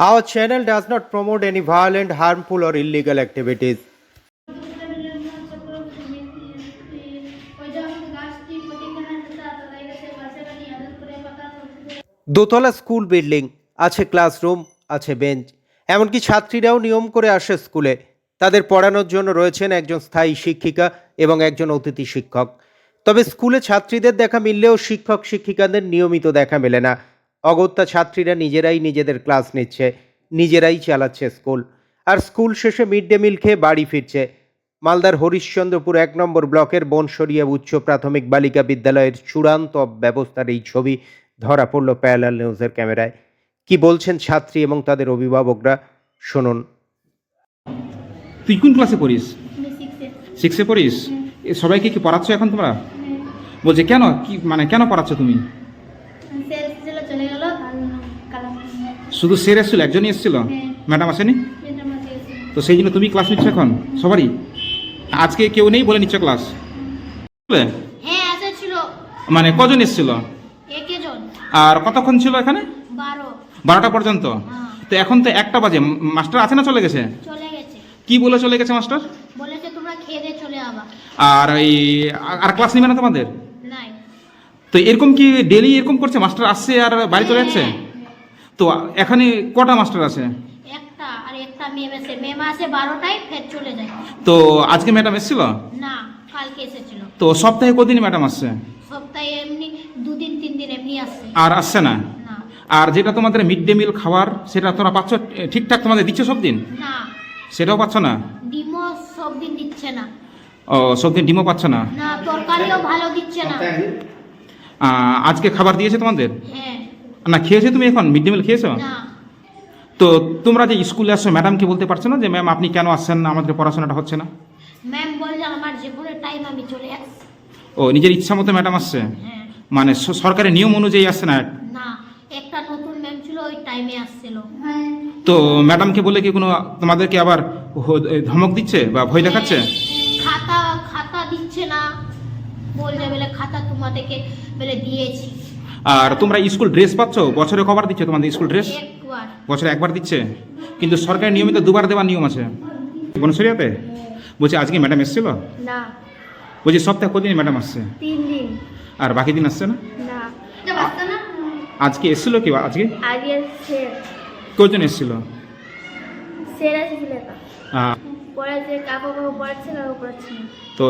Our channel does not promote any violent, harmful, or illegal activities. দোতলা school building আছে classroom আছে bench. এমনকি ছাত্রীরাও নিয়ম করে আসে স্কুলে। তাদের পড়ানোর জন্য রয়েছেন একজন স্থায়ী শিক্ষিকা এবং একজন অতিথি শিক্ষক। তবে স্কুলে ছাত্রীদের দেখা মিললেও শিক্ষক শিক্ষিকাদের নিয়মিত দেখা মেলে না। অগত্যা ছাত্রীরা নিজেরাই নিজেদের ক্লাস নিচ্ছে নিজেরাই চালাচ্ছে স্কুল। আর স্কুল শেষে মিড ডে মিল খেয়ে বাড়ি ফিরছে। মালদার হরিশ্চন্দ্রপুর এক নম্বর ব্লকের বনসরিয়া উচ্চ প্রাথমিক বালিকা বিদ্যালয়ের চূড়ান্ত ব্যবস্থার এই ছবি ধরা পড়ল প্যারালাল নিউজের ক্যামেরায়। কি বলছেন ছাত্রী এবং তাদের অভিভাবকরা? শুনুন। তুই কোন ক্লাসে পড়িস? সিক্সে পড়িস? এ সবাইকে কি পড়াচ্ছ এখন তোমরা? বলছে কেন? কি মানে কেন পড়াচ্ছ তুমি? গেল শুধু স্যার এসেছিল একজনই এসেছিল? হ্যাঁ। ম্যাডাম আসেনি? তো সেই জন্য তুমি ক্লাস নিচ্ছ এখন? সবারই? আজকে কেউ নেই বলে নিচ্ছ ক্লাস? হ্যাঁ এসেছিল মানে কজন এসেছিল? আর কতক্ষণ ছিল এখানে? বারোটা পর্যন্ত? হ্যাঁ। তো এখন তো একটা বাজে। মাস্টার আছে না চলে গেছে? কি বলে চলে গেছে মাস্টার? আর এই আর- ক্লাস নেবে না তোমাদের? তো এরকম কি ডেলি এরকম করছে? মাস্টার আসছে আর বাড়ি চলে যাচ্ছে? তো এখানে কটা মাস্টার আছে? একটা আর একটা মেম এসে মেম আসে বারোটায় ফের চলে যায়। তো আজকে ম্যাডাম এসেছিল? না কালকে এসেছিল। তো সপ্তাহে কদিন ম্যাডাম আসছে? সপ্তাহে এমনি দুদিন তিন দিন এমনি আসছে। আর আসছে না? আর যেটা তোমাদের মিড ডে মিল খাবার সেটা তোমরা পাচ্ছ ঠিকঠাক তোমাদের দিচ্ছে সব দিন না। সেটাও পাচ্ছ না? ডিমও সব দিন দিচ্ছে না। ও সব দিন ডিমও পাচ্ছ না? না তরকারিও ভালো দিচ্ছে না। আজকে খাবার দিয়েছে তোমাদের? হ্যাঁ। না খেয়েছো তুমি এখন? মিড ডে মিল খেয়েছো? তো তোমরা যে স্কুলে আসছো ম্যাডামকে বলতে পারছ না যে ম্যাম আপনি কেন আসছেন না? আমাদের পড়াশোনাটা হচ্ছে না? ম্যাম বলছে আমার যে কোনো টাইম আমি চলে আসছি। ও নিজের ইচ্ছা মতো ম্যাডাম আসছে? হ্যাঁ। মানে সরকারের নিয়ম অনুযায়ী আসছে না? না একটা নতুন ম্যাম ছিল ওই টাইমে আসছিল। তো ম্যাডামকে বলে কি কোনো তোমাদেরকে আবার ধমক দিচ্ছে বা ভয় দেখাচ্ছে? খাতা বলছে বলে খাতা তোমাদেরকে বলে দিয়েছি। আর তোমরা স্কুল ড্রেস পাচ্ছ? বছরে কবার দিচ্ছে তোমাদের স্কুল ড্রেস? একবার। বছরে একবার দিচ্ছে? কিন্তু সরকারের নিয়মিত দুবার দেওয়ার নিয়ম আছে। বনসরিয়াতে বলছি আজকে ম্যাডাম এসেছিল? না। বলছি সপ্তাহে কদিন ম্যাডাম আসছে? তিন দিন। আর বাকি দিন আসছে না? না। আজকে এসেছিল কি আজকে? কজন এসেছিল? স্যার এসেছিল আহ, কাকু কাকু পড়াচ্ছে কাকু পড়াচ্ছে না। তো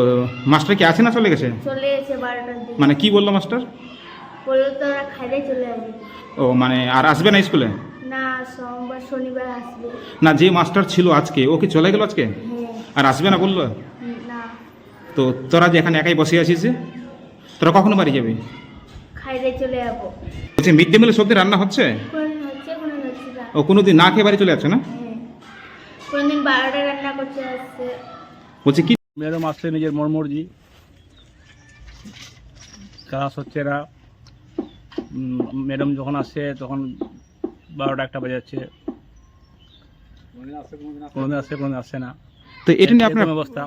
মাস্টার কি আছে না চলে গেছে? চলে এসে বারোটার দিকে। মানে কি বলল মাস্টার? বলল তো ওরা খাইলে চলে আসবে। ও মানে আর আসবে না স্কুলে? না সোমবার শনিবার আসবে। না যে মাস্টার ছিল আজকে ও কি চলে গেল আজকে? হ্যাঁ। আর আসবে না বলল? না। তো তোরা যে এখানে একাই বসে আছিস যে তোরা কখনো বাড়ি যাবি? খাইলে চলে যাব। বলছি মিড ডে মিলে সবজি রান্না হচ্ছে? হচ্ছে কোনদিন না। ও খেয়ে বাড়ি চলে যাচ্ছে না? হ্যাঁ। কোনদিন বারোটা রান্না করতে আসছে বলছি কি? ম্যাডাম আসছে নিজের মর্মর্জি। ক্লাস হচ্ছে না। ম্যাডাম যখন আসছে তখন বারোটা একটা বাজাচ্ছে। কোনোদিন আসছে কোনোদিন আসছে না। তো এটা নিয়ে আপনার অবস্থা।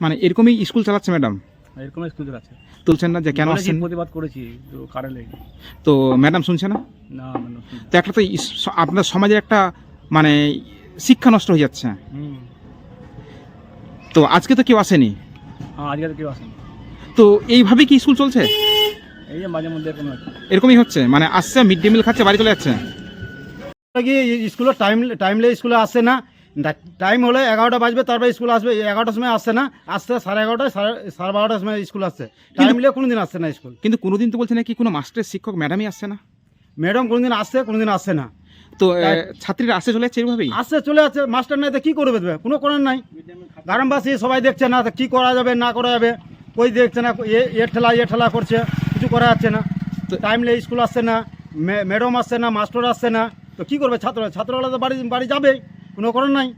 মানে এরকমই স্কুল চালাচ্ছে ম্যাডাম? এরকম স্কুল আছে তুলছেন না যে কেন বলেছি, আসছেন? প্রতিবাদ করেছি তো কারে লেগে? তো ম্যাডাম শুনছে না? না মানে তো একটা তো আপনার সমাজে একটা মানে শিক্ষা নষ্ট হয়ে যাচ্ছে। তো আজকে তো কেউ আসেনি? হ্যাঁ আজকে তো কেউ আসেনি। তো এইভাবে কি স্কুল চলছে? এই যে মাঝে মধ্যে এরকম হচ্ছে। এরকমই হচ্ছে? মানে আসছে মিড ডে মিল খাচ্ছে বাড়ি চলে যাচ্ছে? কি স্কুলে টাইম টাইমলে স্কুলে আসছে না। টাইম হলে এগারোটা বাজবে তারপরে স্কুল আসবে এগারোটার সময় আসছে না। আসছে সাড়ে এগারোটায় সাড়ে সাড়ে বারোটার সময় স্কুল আসছে। টাইমলে কোনো দিন আসছে না স্কুল। কিন্তু কোনোদিন তো বলছে নাকি কোনো মাস্টার শিক্ষক ম্যাডামই আসছে না? ম্যাডাম কোনোদিন আসছে কোনো দিন আসছে না। তো ছাত্রীরা আসতে চলে যাচ্ছে এইভাবেই আসছে চলে আসছে মাস্টার নাই তো কী করবে দেবে? কোনো করার নাই। গ্রামবাসী সবাই দেখছে না তো কী করা যাবে না করা যাবে? কই দেখছে না এ এ ঠেলা এ ঠেলা করছে কিছু করা যাচ্ছে না। তো টাইমলে স্কুল আসছে না ম্যাডাম আসছে না মাস্টার আসছে না। তো কী করবে ছাত্র? ছাত্ররা তো বাড়ি বাড়ি যাবে কোনো করার নাই।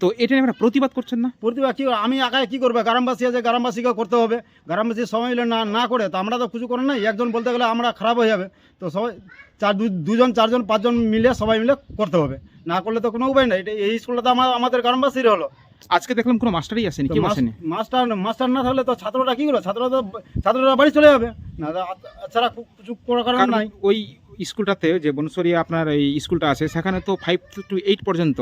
তো এটা নিয়ে আপনারা প্রতিবাদ করছেন না? প্রতিবাদ কী আমি একাই কী করবে? গ্রামবাসী আছে গ্রামবাসীকে করতে হবে। গ্রামবাসী সবাই মিলে না না করে তো আমরা তো কিছু করার নাই। একজন বলতে গেলে আমরা খারাপ হয়ে যাবে। তো সবাই চার দুজন চারজন পাঁচজন মিলে সবাই মিলে করতে হবে। না করলে তো কোনো উপায় নাই। এটা এই স্কুলটা তো আমার আমাদের গ্রামবাসীর হলো। আজকে দেখলাম কোনো মাস্টারই আসেনি কেউ মাস- আসেনি। মাস্টার মাস্টার না থাকলে তো ছাত্ররা কী করবে? ছাত্ররা তো ছাত্ররা বাড়ি চলে যাবে। না তো আ- ছাড়া কিছু করার কারণ নাই। ওই স্কুলটাতে যে বনসরিয়া আপনার এই স্কুলটা আছে সেখানে তো ফাইভ টু এইট পর্যন্ত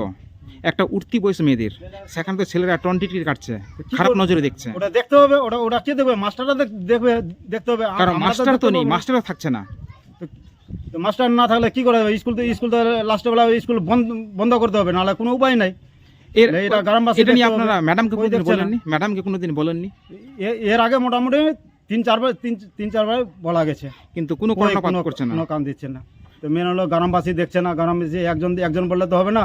একটা উঠতি বয়স মেয়েদের। সেখানে তো ছেলেরা টোয়েন্টি কাটছে। খারাপ নজরে দেখছে। ওটা দেখতে হবে ওটা ওটা কে দেখবে? মাস্টাররা দেখবে দেখতে হবে। কারণ মাস্টার তো নেই। মাস্টারও থাকছে না। মাস্টার না থাকলে কি করা যাবে? স্কুল তো স্কুল তো লাস্টে বেলা স্কুল বন্ধ বন্ধ করতে হবে নাহলে কোনো উপায় নাই। এর এটা গ্রামবাসী এটা নিয়ে আপনারা ম্যাডামকে কোনোদিন বলেননি? ম্যাডামকে কোনোদিন বলেননি? এর আগে মোটামুটি তিন চারবার তিন তিন চারবার বলা গেছে। কিন্তু কোনো কর্ণপাত করছে না। কোনো কান দিচ্ছে না। তো মেন হলো গ্রামবাসী দেখছে না গ্রামবাসী একজন একজন বললে তো হবে না।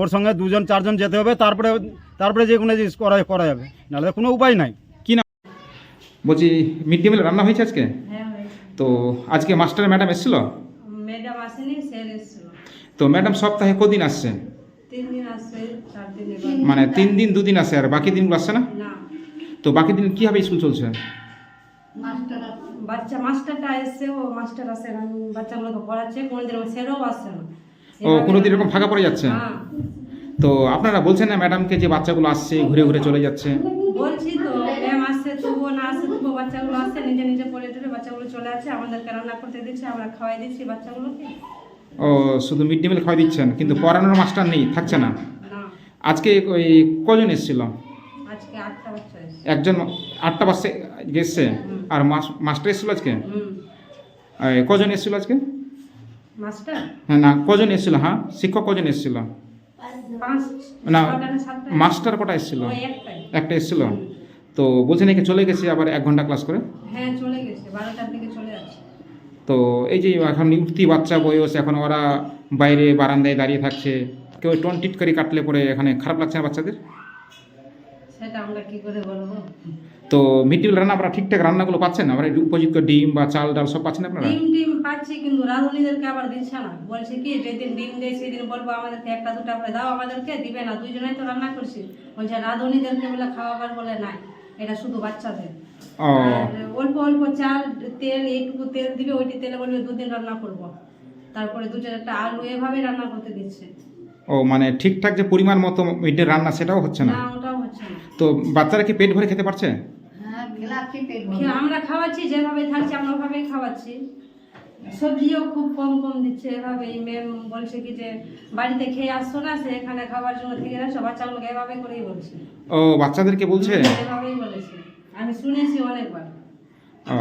ওর সঙ্গে দুজন চারজন যেতে হবে তারপরে তারপরে যে কোনো জিনিস করা করা যাবে। নাহলে কোনো উপায় নাই। কি না বলছি মিড ডে মিল রান্না হয়েছে আজকে? হ্যাঁ তো আজকে মাস্টার ম্যাডাম এসেছিল? ম্যাডাম আসেনি স্যার এসেছিল। তো ম্যাডাম সপ্তাহে কদিন আসছে? তিন দিন আসছে চার দিন মানে তিন দিন দুদিন আসে আর বাকি দিনগুলো আসছে না? না। তো বাকি দিন কীভাবে স্কুল চলছে? বাচ্চা মাস্টারটা এসছে ও মাস্টার আসে না বাচ্চাগুলোকে পড়াচ্ছে কোনোদিন ও স্যারও আসছে না। ও কোনোদিন এরকম ফাঁকা পড়ে যাচ্ছে? হ্যাঁ। তো আপনারা বলছেন না ম্যাডামকে যে বাচ্চাগুলো আসছে ঘুরে ঘুরে চলে যাচ্ছে? বলছি তো ম্যাম আসছে তবুও না আসে তবুও বাচ্চাগুলো আসছে নিজে নিজে পড়ে টড়ে বাচ্চাগুলো চলে আসছে আমাদেরকে রান্না করতে দিচ্ছে আমরা খাওয়াই দিচ্ছি বাচ্চাগুলোকে। ও শুধু মিড ডে মিল খাওয়া দিচ্ছেন কিন্তু পড়ানোর মাস্টার নেই থাকছে না। না। আজকে ওই কজন এসেছিল? আজকে বাচ্চা এসছে। একজন আটটা বাসে গেছে? আর মাস- মাস্টার এসেছিল আজকে? কজন এসেছিল আজকে? মাস্টার? হ্যাঁ না কজন এসেছিল? হ্যাঁ শিক্ষক কজন এসেছিল? না মাস্টার কটা এসেছিল? একটা এসেছিল? তো বলছে নাকি চলে গেছে আবার এক ঘণ্টা ক্লাস করে? হ্যাঁ চলে গেছে বারোটার দিকে চলে যাচ্ছে। তো এই যে এখন উঠতি বাচ্চা বয়স এখন ওরা বাইরে বারান্দায় দাঁড়িয়ে থাকছে কেউ টন টিট করে কাটলে পরে এখানে খারাপ লাগছে না বাচ্চাদের? সেটা আমরা কি করে বলব? তো মিড ডে মিল রান্না আপনারা ঠিকঠাক রান্নাগুলো পাচ্ছেন? আমরা উপযুক্ত ডিম বা চাল ডাল সব পাচ্ছেন আপনারা? ডিম ডিম পাচ্ছি কিন্তু রাঁধুনিদেরকে আবার দিচ্ছে না। বলছে কি যেদিন ডিম দেয় সেদিন বলব আমাদেরকে একটা দুটা করে দাও আমাদেরকে দিবে না দুইজনেই তো রান্না করছি। বলছে রাঁধুনিদেরকে বলে খাওয়াবার বলে নাই এটা শুধু বাচ্চাদের। অল্প অল্প চাল তেল এইটুকু তেল দিবে ওইটি তেলে বলবে দুদিন রান্না করব। তারপরে দু চারটা আলু এভাবে রান্না করতে দিচ্ছে। ও মানে ঠিকঠাক যে পরিমাণ মতো মিড রান্না সেটাও হচ্ছে না? তো বাচ্চারা কি পেট ভরে খেতে পারছে? আমরা খাওয়াচ্ছি যেভাবে থাকছি আমরা ওভাবেই খাওয়াচ্ছি। সবজিও খুব কম কম দিচ্ছে এভাবেই। ম্যাম বলছে কি যে বাড়িতে খেয়ে আসছো না সে এখানে খাবার জন্য থেকে আসো বাচ্চাগুলোকে এভাবে করেই বলছে। ও বাচ্চাদেরকে বলছে? এভাবেই বলেছে। আমি শুনেছি অনেকবার। ও